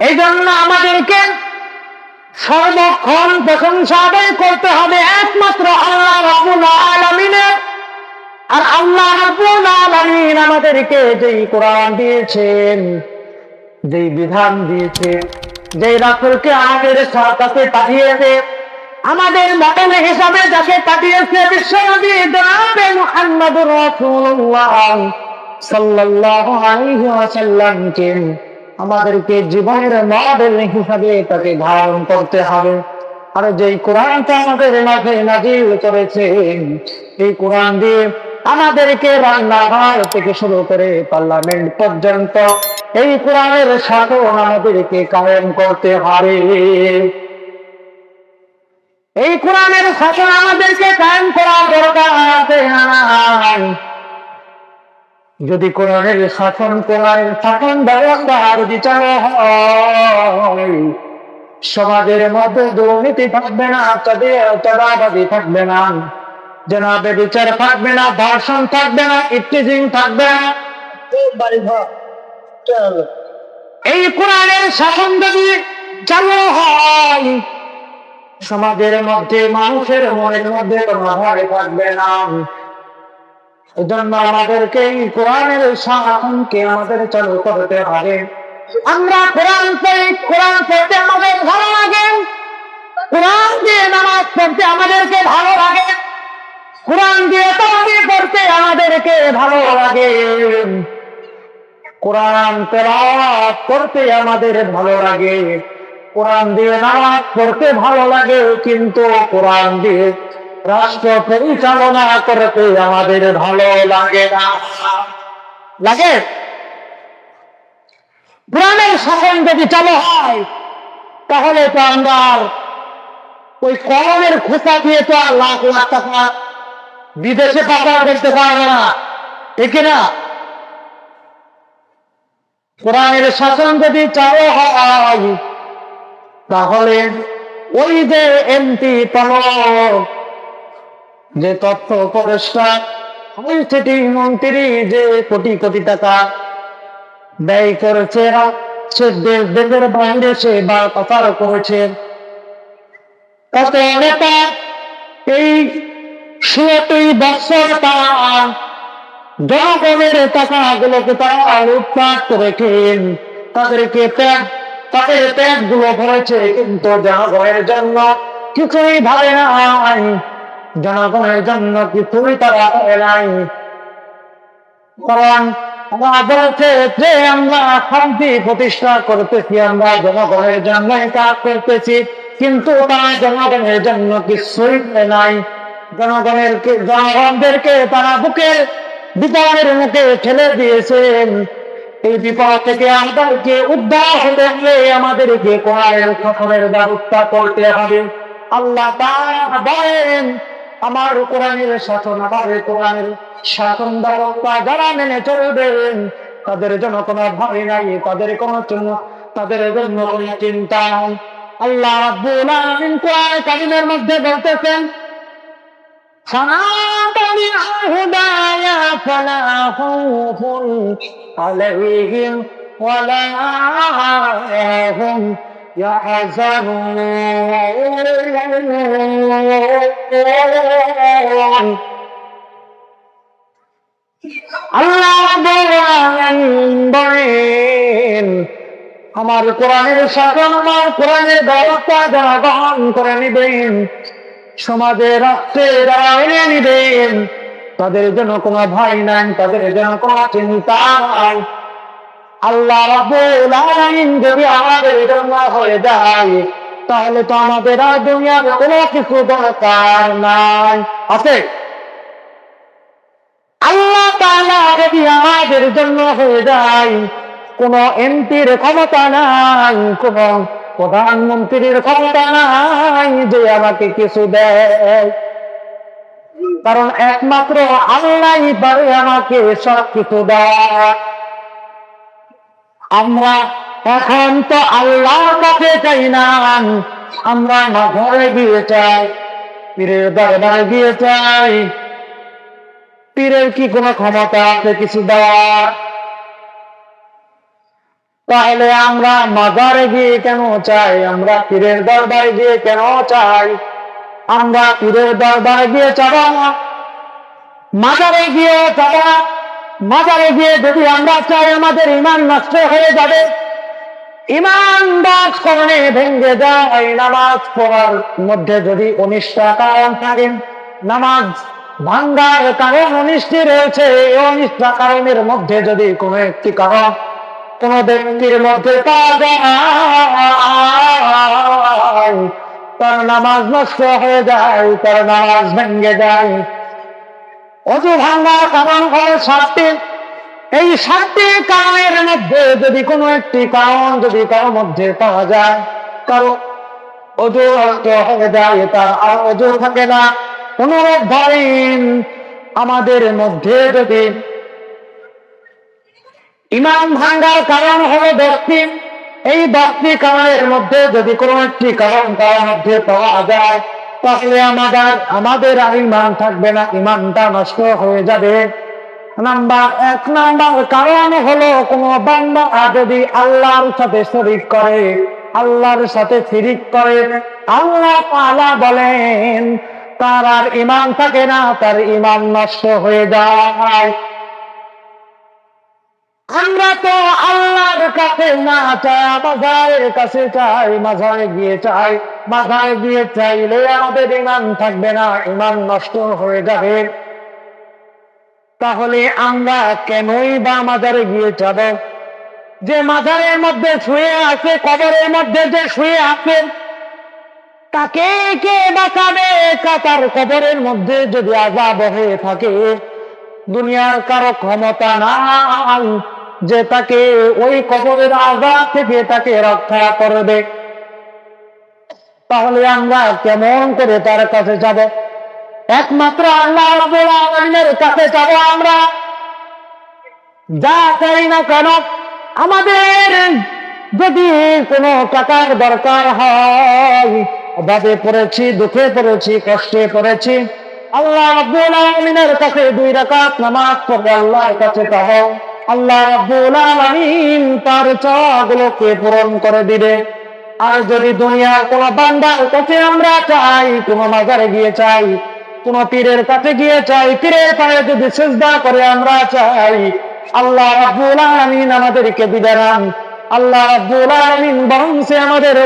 এই জন্য আমাদেরকে সর্বক্ষণ প্রশংসা আদায় করতে হবে একমাত্র আল্লাহ আলমিনের আর আল্লাহ আলমিন আমাদেরকে যেই কোরআন দিয়েছেন, যেই বিধান দিয়েছে যেই রাসুলকে আমাদের সরকারকে পাঠিয়েছে, আমাদের মডেল হিসাবে যাকে পাঠিয়েছে বিশ্বনবী জনাবে মুহাম্মদুর রাসূলুল্লাহ সাল্লাল্লাহু আলাইহি ওয়াসাল্লামকে আমাদেরকে জীবনের মডেল হিসাবে তাকে ধারণ করতে হবে আর যেই কোরআনটা আমাদের মাঝে নাজিল করেছে, এই কোরআন দিয়ে আমাদেরকে রান্নাঘর থেকে শুরু করে পার্লামেন্ট পর্যন্ত এই কোরআনের শাসন আমাদেরকে কায়েম করতে হবে এই কোরআনের শাসন আমাদেরকে কায়েম করা দরকার? যদি কোরআনের শাসন কোরআনের শাসন ব্যবস্থা যদি চালু হয় সমাজের মধ্যে দুর্নীতি থাকবে না তবে তদাবাদি থাকবে না জনাবে বিচার থাকবে না ধর্ষণ থাকবে না ইত্যাদি থাকবে না। চল। এই কোরআনের শাসন যদি চালু হয় সমাজের মধ্যে মানুষের মনের মধ্যে কোনো থাকবে না। এজন্য আমাদেরকে এই কোরআনের শাসনকে আমাদের চালু করতে হবে। আমরা কোরআন পড়ি কোরআন পড়তে আমাদের ভালো লাগে। কোরআন দিয়ে নামাজ পড়তে আমাদেরকে ভালো লাগে। কোরআন দিয়ে তবে পড়তে আমাদেরকে ভালো লাগে। কোরআন তেলাওয়াত করতে আমাদের ভালো লাগে। কোরআন দিয়ে নামাজ পড়তে ভালো লাগে কিন্তু কোরআন দিয়ে রাষ্ট্র পরিচালনা করতে আমাদের ভালো লাগে না। লাগে? কোরআনের শাসন যদি চালু হয়, তাহলে তো আমরা ওই কলমের খোসা দিয়ে তো আর লাখ লাখ টাকা বিদেশে পাচার করতে পারবে না। ঠিক না? কোরআনের শাসন যদি চালু হয়, তাহলে ওই যে এমপি যে পরিষ্কার ওই সিটি মন্ত্রী যে কোটি কোটি টাকা ব্যয় করেছে, সে দেশ দেশের বাইরে সে বা করেছে। কত নেতা এই বছর জনগণের টাকাগুলোকে তারা লুটপাট করেছেন তাদেরকে প্যাক তাদের প্যাকগুলো ভরেছে, কিন্তু জনগণের জন্য কিছুই ভাবে নাই জনগণের জন্য কিছুই তারা নাই? কারণ আমরা শান্তি প্রতিষ্ঠা করতেছি, আমরা জনগণের জন্য কাজ করতেছি, কিন্তু তারা জনগণের জন্য কিছুই নাই। জনগণের জনগণদেরকে তারা বুকের বিপদের মুখে ঠেলে দিয়েছেন। এই বিপদ থেকে আমাদেরকে উদ্ধার হতে হলে আমাদেরকে শাসনের ব্যবস্থা করতে হবে। আল্লাহ বলেন আমার কোরআনের শাসন আমার কোরআনের শাসন ব্যবস্থা যারা মেনে চলবেন তাদের জন্য কোনো ভয় নাই তাদের কোনো জন্য তাদের জন্য কোনো চিন্তা নাই আল্লাহ রাব্বুল আলামিন কোরআন কারিমের মধ্যে বলতেছেন সনাতনী হুদায়া ফালা খাউফুন আলাইহিম ওয়ালা হুম يحزنون আল্লাহ বলেন আমার কোরআনের শাসন আমার কোরআনের ব্যবস্থা যারা গ্রহণ করে নিবেন, সমাজে রাষ্ট্রে যারা এনে নিবেন, তাদের জন্য কোনো ভয় নাই, তাদের জন্য কোনো চিন্তা নাই। আল্লাহ আমাদের হয়ে যায়, তাহলে তো আমাদের আর কোনো কিছু দরকার নাই। আছে? আল্লাহ যদি আমাদের জন্য হয়ে যায়, কোন এমপির ক্ষমতা নাই, কোন প্রধানমন্ত্রীর ক্ষমতা নাই যে আমাকে কিছু দেয়। কারণ একমাত্র আল্লাহ আমাকে সব কিছু দেয়। আমরা এখন তো আল্লাহর কাছে চাই না। আমরা না ঘরে গিয়ে চাই পীরের দরবারে গিয়ে চাই পীরের কি কোনো ক্ষমতা আছে কিছু দেওয়ার? তাহলে আমরা মাজারে গিয়ে কেন চাই আমরা পীরের দরবারে গিয়ে কেন চাই আমরা পীরের দরবারে গিয়ে চাবো মাজারে গিয়ে চাবো মাজারে গিয়ে যদি আমরা চাই আমাদের ইমান নষ্ট হয়ে যাবে, ইমান দাস করণে ভেঙ্গে যায়, নামাজ পড়ার মধ্যে যদি অনিষ্ঠা কারণ থাকেন নামাজ ভাঙ্গার কারণ অনিষ্টি রয়েছে, এই অনিষ্ঠা কারণের মধ্যে যদি কোনো একটি কারণ কোন ব্যক্তির মধ্যে তার নামাজ নষ্ট হয়ে যায়, তার নামাজ ভেঙ্গে যায় অজু ভাঙ্গার কারণ হল সাতটি এই সাতটি কারণের মধ্যে যদি কোনো একটি কারণ যদি কারোর মধ্যে পাওয়া যায়, কারও অজু নষ্ট হয়ে যায়, তার আর অজু থাকে না। অনুরোধ আমাদের মধ্যে যদি ইমান ভাঙ্গার কারণ হলো ব্যক্তি, এই ব্যক্তি কারণের মধ্যে যদি কোনো একটি কারণ তার মধ্যে পাওয়া যায় তাহলে আমাদের আমাদের আর ইমান থাকবে না, ইমানটা নষ্ট হয়ে যাবে। নাম্বার এক, নাম্বার কারণ হলো কোন বান্দা যদি আল্লাহর সাথে শরিক করে, আল্লাহর সাথে শিরিক করে, আল্লাহ তাআলা বলেন, তার আর ইমান থাকে না, তার ইমান নষ্ট হয়ে যায়। আমরা তো আল্লাহর কাছে না চাই মাজারের কাছে চাই মাজারে গিয়ে চাই। মাজারে গিয়ে চাইলে আমাদের ইমান থাকবে না, ইমান নষ্ট হয়ে যাবে। তাহলে আমরা কেনই বা মাজারে গিয়ে যাব? যে মাজারের মধ্যে শুয়ে আছে, কবরের মধ্যে যে শুয়ে আছে, তাকে কে বাঁচাবে? কাতার কবরের মধ্যে যদি আজাব হয়ে থাকে, দুনিয়ার কারও ক্ষমতা নাই যে তাকে ওই কবরের আজাব থেকে তাকে রক্ষা করবে। তাহলে আমরা কেমন করে তার কাছে যাব? একমাত্র আল্লাহ রাব্বুল কাছে যাব আমরা। যা চাই না কেন, আমাদের যদি কোনো টাকার দরকার হয়, অভাবে পড়েছি, দুঃখে পড়েছি, কষ্টে পড়েছি, আল্লাহ রাব্বুল আলামিনের কাছে দুই রাকাত নামাজ পড়ে আল্লাহর কাছে কহ আল্লাহ তার পূরণ করে দিবে। আর যদি দুনিয়ার কোন বান্দার কাছে আমরা চাই, কোন মাজারে গিয়ে চাই, কোন পীরের কাছে গিয়ে চাই, পীরের পায়ে যদি সেজদা করে আমরা চাই, আল্লাহ রাব্বুল আলামিন আমাদেরকে দিবেন আল্লাহ রাব্বুল আলামিন বরং সে আমাদের